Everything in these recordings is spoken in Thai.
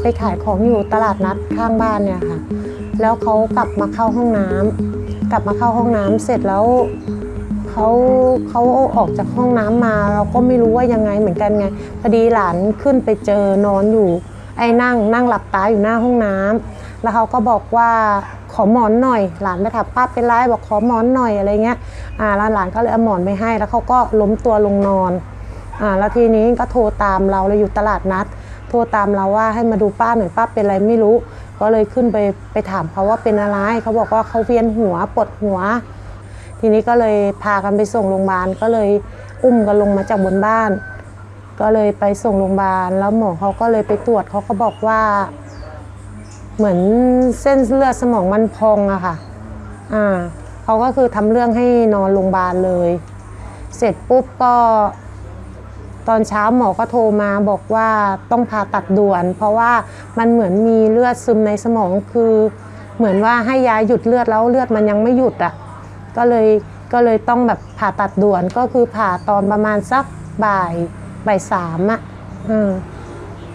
ไปขายของอยู่ตลาดนัดข้างบ้านเนี่ยค่ะ แล้วเขากลับมาเข้าห้องน้ำกลับมาเข้าห้องน้ำเสร็จแล้วเขาเขาออกจากห้องน้ำมา เราก็ไม่รู้ว่ายังไงเหมือนกันไงพอดีหลานขึ้นไปเจอนอนอยู่ ไอ้นั่งนั่งหลับตาอยู่หน้าห้องน้ำแล้วเขาก็บอกว่าขอหมอนหน่อย หลานไปถามป้าเป็นไรบอกขอหมอนหน่อยอะไรเงี้ยอ่าแล้วหลานก็เลยเอาหมอนไปให้ แล้วเขาก็ล้มตัวลงนอนอ่าแล้วทีนี้ก็โทรตามเราเราอยู่ตลาดนัด โทรตามเราว่าให้มาดูป้าหน่อยป้าเป็นอะไรไม่รู้ ก็เลยขึ้นไปไปถามเขาว่าเป็นอะไรเขาบอกว่าเขาเวียนหัวปวดหัว ทีนี้ก็เลยพากันไปส่งโรงพยาบาลก็เลยอุ้มกันลงมาจากบนบ้าน ก็เลยไปส่งโรงพยาบาลแล้วหมอเขาก็เลยไปตรวจเขาก็บอกว่า เหมือนเส้นเลือดสมองมันพองอะค่ะอ่าเขาก็คือทำเรื่องให้นอนโรงพยาบาลเลย เสร็จปุ๊บก็ ตอนเช้าหมอก็โทรมาบอกว่าต้องผ่าตัดด่วน เพราะว่ามันเหมือนมีเลือดซึมในสมองคือ เหมือนว่าให้ยาหยุดเลือดแล้วเลือดมันยังไม่หยุดอะก็เลยก็เลยต้องแบบผ่าตัดด่วนก็คือผ่าตอนประมาณสักบ่ายบ่ายสามอะ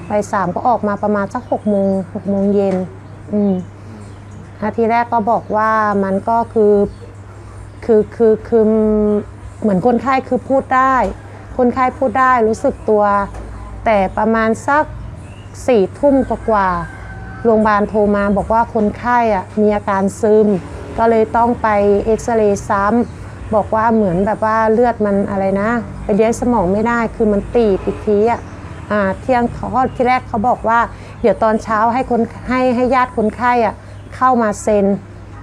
บ่ายสามก็ออกมาประมาณสักหกโมงหกโมงเย็นอืมอาทีแรกก็บอกว่ามันก็คือคือคือคือเหมือนคนไข้คือพูดได้ คนไข้พูดได้รู้สึกตัว แต่ประมาณสักสี่ทุ่มกว่าโรงพยาบาลโทรมาบอกว่าคนไข้อะมีอาการซึม ก็เลยต้องไปเอ็กซเรย์ซ้ำบอกว่าเหมือนแบบว่าเลือดมันอะไรนะ ไปเลี้ยงสมองไม่ได้คือมันตีบอีกทีอะอ่าเที่ยงเขาที่แรกเขาบอกว่า เดี๋ยวตอนเช้าให้คนให้ให้ญาติคนไข้อะเข้ามาเซ็น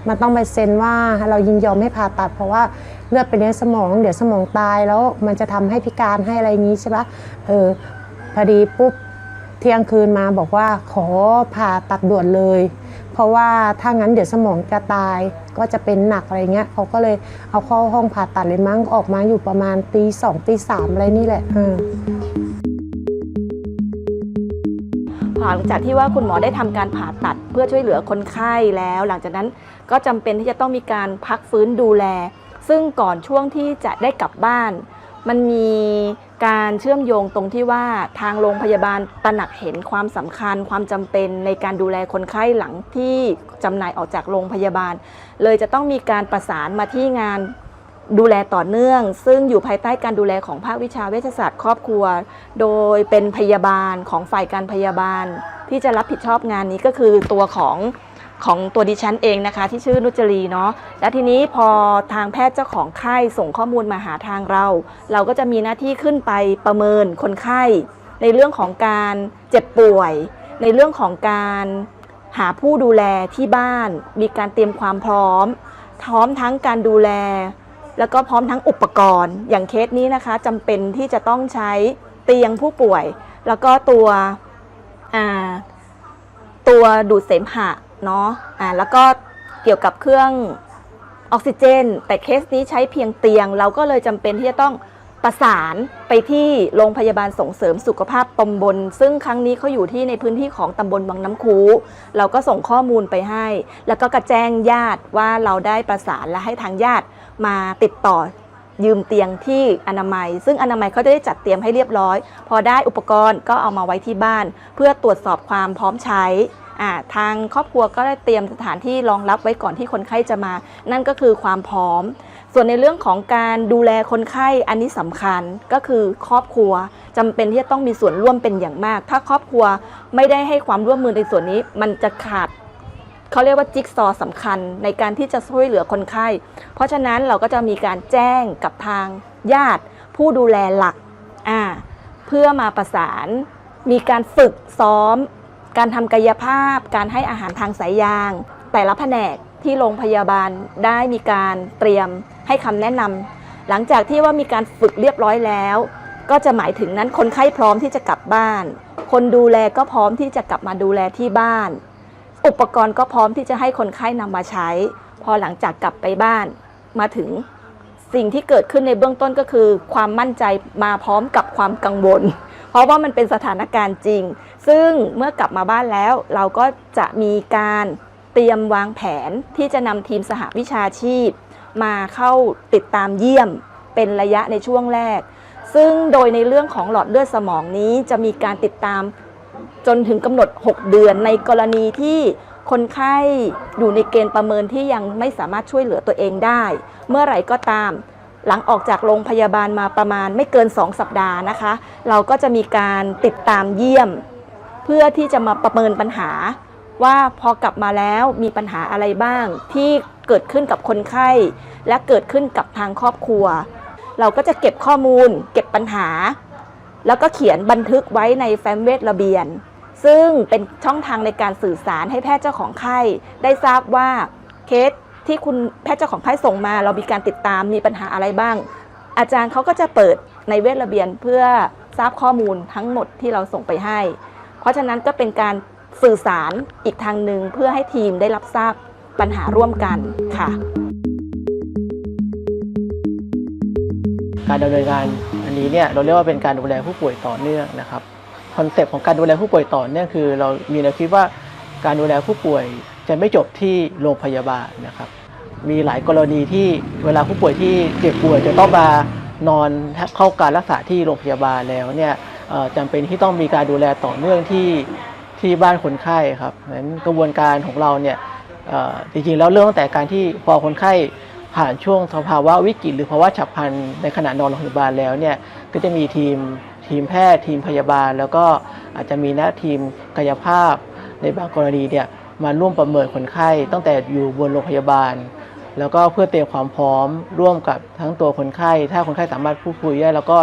มันต้องไปเซ็นว่าเรายินยอมให้ผ่าตัด เพราะว่า เลือดไปเลี้ยงสมอง เดี๋ยวสมองตายแล้วมันจะทำให้พิการให้อะไรอย่างนี้ใช่ปะเออพอดีปุ๊บเที่ยงคืนมาบอกว่าขอผ่าตัดด่วนเลย เพราะว่าถ้างั้นเดี๋ยวสมองจะตายก็จะเป็นหนักอะไรเงี้ยเขาก็เลยเอาเข้าห้องผ่าตัดเลยมั้งออกมาอยู่ประมาณตีสองตีสามอะไรนี่แหละเออหลังจากที่ว่าคุณหมอได้ทำการผ่าตัดเพื่อช่วยเหลือคนไข้แล้ว หลังจากนั้นก็จำเป็นที่จะต้องมีการพักฟื้นดูแล ซึ่งก่อนช่วงที่จะได้กลับบ้าน มันมีการเชื่อมโยงตรงที่ว่าทางโรงพยาบาลตระหนักเห็นความสำคัญความจำเป็นในการดูแลคนไข้หลังที่จำหน่ายออกจากโรงพยาบาล เลยจะต้องมีการประสานมาที่งานดูแลต่อเนื่อง ซึ่งอยู่ภายใต้การดูแลของภาควิชาเวชศาสตร์ครอบครัว โดยเป็นพยาบาลของฝ่ายการพยาบาล ที่จะรับผิดชอบงานนี้ก็คือตัวของ ของตัวดิฉันเองนะคะ ที่ชื่อนุจรีเนาะและทีนี้พอทางแพทย์เจ้าของไข้ส่งข้อมูลมาหาทางเรา เราก็จะมีหน้าที่ขึ้นไปประเมินคนไข้ ในเรื่องของการเจ็บป่วย ในเรื่องของการหาผู้ดูแลที่บ้าน มีการเตรียมความพร้อม พร้อมทั้งการดูแล แล้วก็พร้อมทั้งอุปกรณ์ อย่างเคสนี้นะคะจำเป็นที่จะต้องใช้เตียงผู้ป่วย แล้วก็ตัวตัวดูดเสมหะ เนาะอ่าแล้วก็เกี่ยวกับเครื่องออกซิเจน แต่เคสนี้ใช้เพียงเตียง เราก็เลยจำเป็นที่จะต้องประสานไปที่โรงพยาบาลส่งเสริมสุขภาพตำบล ซึ่งครั้งนี้เขาอยู่ที่ในพื้นที่ของตำบลบางน้ำคู เราก็ส่งข้อมูลไปให้ แล้วก็กระแจ้งญาติว่าเราได้ประสานและให้ทางญาติมาติดต่อยืมเตียงที่อนามัย ซึ่งอนามัยเขาจะได้จัดเตรียมให้เรียบร้อย พอได้อุปกรณ์ก็เอามาไว้ที่บ้าน เพื่อตรวจสอบความพร้อมใช้ ทางครอบครัวก็ได้เตรียมสถานที่รองรับไว้ก่อนที่คนไข้จะมา นั่นก็คือความพร้อม ส่วนในเรื่องของการดูแลคนไข้อันนี้สำคัญก็คือครอบครัวจำเป็นที่จะต้องมีส่วนร่วมเป็นอย่างมาก ถ้าครอบครัวไม่ได้ให้ความร่วมมือในส่วนนี้มันจะขาดเขาเรียกว่าจิ๊กซอว์สำคัญในการที่จะช่วยเหลือคนไข้ เพราะฉะนั้นเราก็จะมีการแจ้งกับทางญาติผู้ดูแลหลัก เพื่อมาประสาน มีการฝึกซ้อม การทำกายภาพ การให้อาหารทางสายยาง แต่ละแผนกที่โรงพยาบาลได้มีการเตรียมให้คำแนะนำหลังจากที่ว่ามีการฝึกเรียบร้อยแล้ว ก็จะหมายถึงนั้นคนไข้พร้อมที่จะกลับบ้าน คนดูแลก็พร้อมที่จะกลับมาดูแลที่บ้าน อุปกรณ์ก็พร้อมที่จะให้คนไข้นำมาใช้ พอหลังจากกลับไปบ้านมาถึงสิ่งที่เกิดขึ้นในเบื้องต้นก็คือ ความมั่นใจมาพร้อมกับความกังวล เพราะว่ามันเป็นสถานการณ์จริง ซึ่งเมื่อกลับมาบ้านแล้วเราก็จะมีการเตรียมวางแผนที่จะนำทีมสหวิชาชีพ มาเข้าติดตามเยี่ยมเป็นระยะในช่วงแรก ซึ่งโดยในเรื่องของหลอดเลือดสมองนี้จะมีการติดตามจนถึงกำหนด 6 เดือนในกรณีที่คนไข้อยู่ในเกณฑ์ประเมินที่ยังไม่สามารถช่วยเหลือตัวเองได้ เมื่อไหร่ก็ตาม หลังออกจากโรงพยาบาลมาประมาณไม่เกิน 2 สัปดาห์นะคะ เราก็จะมีการติดตามเยี่ยม เพื่อที่จะมาประเมินปัญหา ว่าพอกลับมาแล้วมีปัญหาอะไรบ้าง ที่เกิดขึ้นกับคนไข้ และเกิดขึ้นกับทางครอบครัว เราก็จะเก็บข้อมูล เก็บปัญหา แล้วก็เขียนบันทึกไว้ในแฟ้มเวทระเบียน ซึ่งเป็นช่องทางในการสื่อสารให้แพทย์เจ้าของไข้ได้ทราบว่าเคส ที่คุณแพทย์เจ้าของไข้ส่งมา เรามีการติดตามมีปัญหาอะไรบ้าง อาจารย์เขาก็จะเปิดในเวทระเบียนเพื่อทราบข้อมูลทั้งหมดที่เราส่งไปให้ เพราะฉะนั้นก็เป็นการสื่อสารอีกทางหนึ่งเพื่อให้ทีมได้รับทราบปัญหาร่วมกันค่ะ การดำเนินงานอันนี้เนี่ยเราเรียกว่าเป็นการดูแลผู้ป่วยต่อเนื่องนะครับคอนเซปต์ของการดูแลผู้ป่วยต่อเนื่องคือ เรามีแนวคิดว่าการดูแลผู้ป่วยจะไม่จบที่โรงพยาบาลนะครับ มีหลายกรณีที่เวลาผู้ป่วยที่เจ็บป่วยจะต้องมานอนเข้าการรักษาที่โรงพยาบาลแล้วเนี่ยจำเป็นที่ต้องมีการดูแลต่อเนื่องที่ที่บ้านคนไข้ครับนั้นกระบวนการของเราเนี่ยจริงๆแล้วเริ่มตั้งแต่การที่พอคนไข้ผ่านช่วงสภาวะวิกฤต หรือภาวะฉับพลันในขณะนอนโรงพยาบาลแล้วเนี่ยก็จะมีทีมทีมแพทย์ทีมพยาบาล แล้วก็อาจจะมีนะทีมกายภาพในบางกรณีเนี่ยมาร่วมประเมินคนไข้ตั้งแต่อยู่บนโรงพยาบาล แล้วก็เพื่อเตรียมความพร้อมร่วมกับทั้งตัวคนไข้ ถ้าคนไข้สามารถพูดคุยได้แล้วก็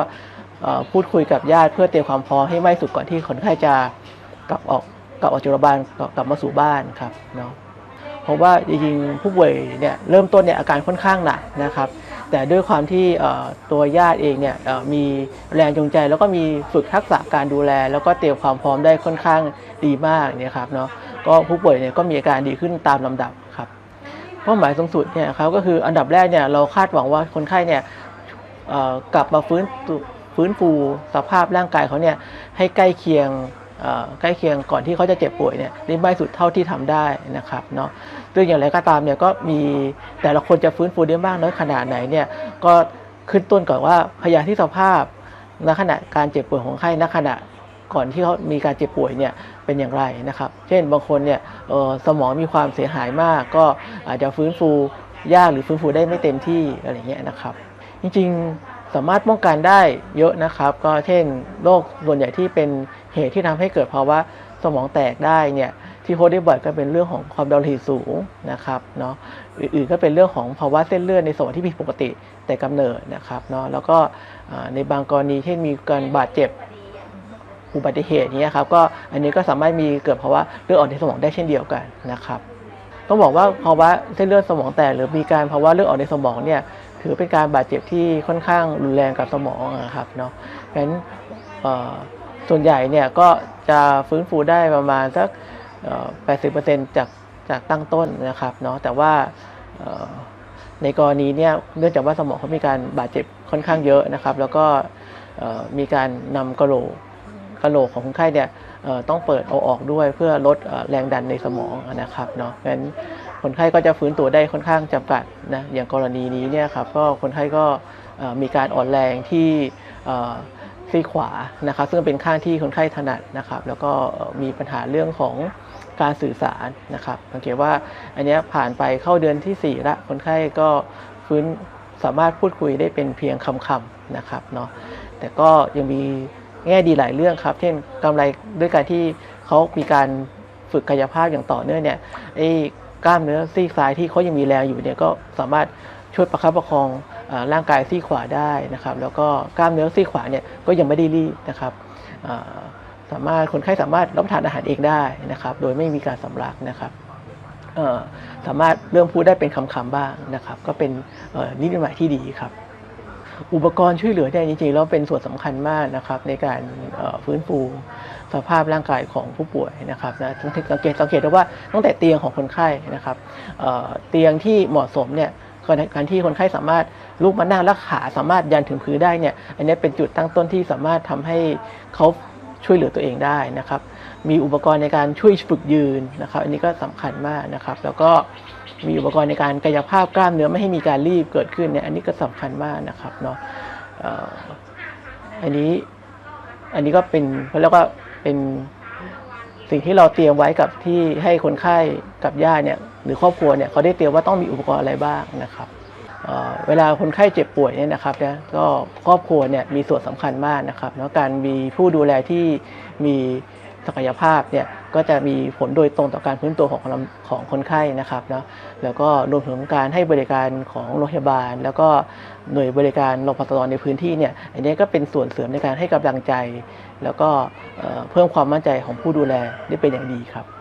พูดคุยกับญาติ เพื่อเตรียมความพร้อมให้มากที่สุดก่อนที่คนไข้จะกลับออกกลับออกจากโรงพยาบาลกลับมาสู่บ้านครับเนาะเพราะว่าจริงๆผู้ป่วยเนี่ยเริ่มต้นเนี่ยอาการค่อนข้างหนักนะครับ แต่ด้วยความที่ตัวญาติเองเนี่ยมีแรงจูงใจ แล้วก็มีฝึกทักษะการดูแล แล้วก็เตรียมความพร้อมได้ค่อนข้างดีมากเนี่ยครับเนาะก็ผู้ป่วยเนี่ยก็มีอาการดีขึ้นตามลำดับครับ เป้าหมายสูงสุดเนี่ยครับก็คืออันดับแรกเนี่ยเราคาดหวังว่าคนไข้เนี่ยกลับมาฟื้นฟื้นฟูสภาพร่างกายเขาเนี่ยให้ใกล้เคียงใกล้เคียงก่อนที่เขาจะเจ็บป่วยเนี่ยได้มากที่สุดเท่าที่ทำได้นะครับเนาะซึ่งอย่างไรก็ตามเนี่ยก็มีแต่ละคนจะฟื้นฟูได้มากน้อยขนาดไหนเนี่ยก็ขึ้นต้นก่อนว่าพยาธิสภาพณขณะการเจ็บป่วยของไข้ณขณะ ก่อนที่เขามีการเจ็บป่วยเนี่ยเป็นอย่างไรนะครับ เช่นบางคนเนี่ยสมองมีความเสียหายมาก ก็อาจจะฟื้นฟูยากหรือฟื้นฟูได้ไม่เต็มที่อะไรเงี้ยนะครับ จริงๆสามารถป้องกันได้เยอะนะครับ ก็เช่นโรคส่วนใหญ่ที่เป็นเหตุที่ทำให้เกิดภาวะสมองแตกได้เนี่ยที่พบได้บ่อยก็เป็นเรื่องของความดันโลหิตสูงนะครับเนาะอื่นๆก็เป็นเรื่องของภาวะเส้นเลือดในสมองที่ผิดปกติแต่กำเนิดนะครับเนาะแล้วก็ในบางกรณีเช่นมีการบาดเจ็บ อุบัติเหตุนี้ครับก็อันนี้ก็สามารถมีเกิดภาวะเลือดออกในสมองได้เช่นเดียวกันนะครับต้องบอกว่าภาวะเส้นเลือดสมองแตกหรือมีการภาวะเลือดออกในสมองเนี่ยถือเป็นการบาดเจ็บที่ค่อนข้างรุนแรงกับสมองนะครับเนาะงั้นเอ่อส่วนใหญ่เนี่ยก็จะฟื้นฟูได้ประมาณสักเอ่อ80%จากจากตั้งต้นนะครับเนาะแต่ว่าในกรณีเนี่ยเนื่องจากว่าสมองเขามีการบาดเจ็บค่อนข้างเยอะนะครับ แล้วก็มีการนำกระโหลก กระโหลกของคนไข้เนี่ยต้องเปิดเอาออกด้วยเพื่อลดแรงดันในสมองนะครับเนาะงั้นคนไข้ก็จะฟื้นตัวได้ค่อนข้างจำกัดนะอย่างกรณีนี้เนี่ยครับก็คนไข้ก็มีการอ่อนแรงที่ซีขวานะครับซึ่งเป็นข้างที่คนไข้ถนัดนะครับ แล้วก็มีปัญหาเรื่องของการสื่อสารนะครับสังเกตว่าอันนี้ผ่านไปเข้าเดือนที่ 4 ละ คนไข้ก็ฟื้นสามารถพูดคุยได้เป็นเพียงคำๆนะครับเนาะแต่ก็ยังมี แง่ดีหลายเรื่องครับ เช่นกำไรด้วยการที่เขามีการฝึกกายภาพอย่างต่อเนื่องเนี่ยไอ้กล้ามเนื้อซีกซ้ายที่เขายังมีแรงอยู่เนี่ยก็สามารถช่วยประคับประคองร่างกายซี่ขวาได้นะครับ แล้วก็กล้ามเนื้อซี่ขวาเนี่ยก็ยังไม่ได้รีบนะครับสามารถคนไข้สามารถรับประทานอาหารเองได้นะครับ โดยไม่มีการสำลักนะครับสามารถเริ่มพูดได้เป็นคำๆบ้างนะครับ ก็เป็นนิมิตหมายที่ดีครับ อุปกรณ์ช่วยเหลือเนี่ยจริงๆแล้วเป็นส่วนสำคัญมากนะครับในการฟื้นฟูสภาพร่างกายของผู้ป่วยนะครับนะสังเกตสังเกตได้ว่าตั้งแต่เตียงของคนไข้นะครับเตียงที่เหมาะสมเนี่ยการที่คนไข้สามารถลุกมานั่งแล้วขาสามารถยันถึงพื้นได้เนี่ยอันนี้เป็นจุดตั้งต้นที่สามารถทำให้เขาช่วยเหลือตัวเองได้นะครับ มีอุปกรณ์ในการช่วยฝึกยืนนะครับ อันนี้ก็สำคัญมากนะครับ แล้วก็ มีอุปกรณ์ในการกายภาพกล้ามเนื้อไม่ให้มีการรีบเกิดขึ้นเนี่ยอันนี้ก็สำคัญมากนะครับเนาะอันนี้อันนี้ก็เป็นเขาเรียกว่าเป็นสิ่งที่เราเตรียมไว้กับที่ให้คนไข้กับญาติเนี่ยหรือครอบครัวเนี่ยเขาได้เตรียมว่าต้องมีอุปกรณ์อะไรบ้างนะครับเเวลาคนไข้เจ็บป่วยเนี่ยนะครับเนี่ยก็ครอบครัวเนี่ยมีส่วนสำคัญมากนะครับแล้วการมีผู้ดูแลที่มีศักยภาพเนี่ย ก็จะมีผลโดยตรงต่อการฟื้นตัวของคนของคนไข้นะครับนะแล้วก็รวมถึงการให้บริการของโรงพยาบาล แล้วก็หน่วยบริการโรงพยาบาลในพื้นที่เนี่ยอันนี้ก็เป็นส่วนเสริมในการให้กำลังใจ แล้วก็เพิ่มความมั่นใจของผู้ดูแลได้เป็นอย่างดีครับ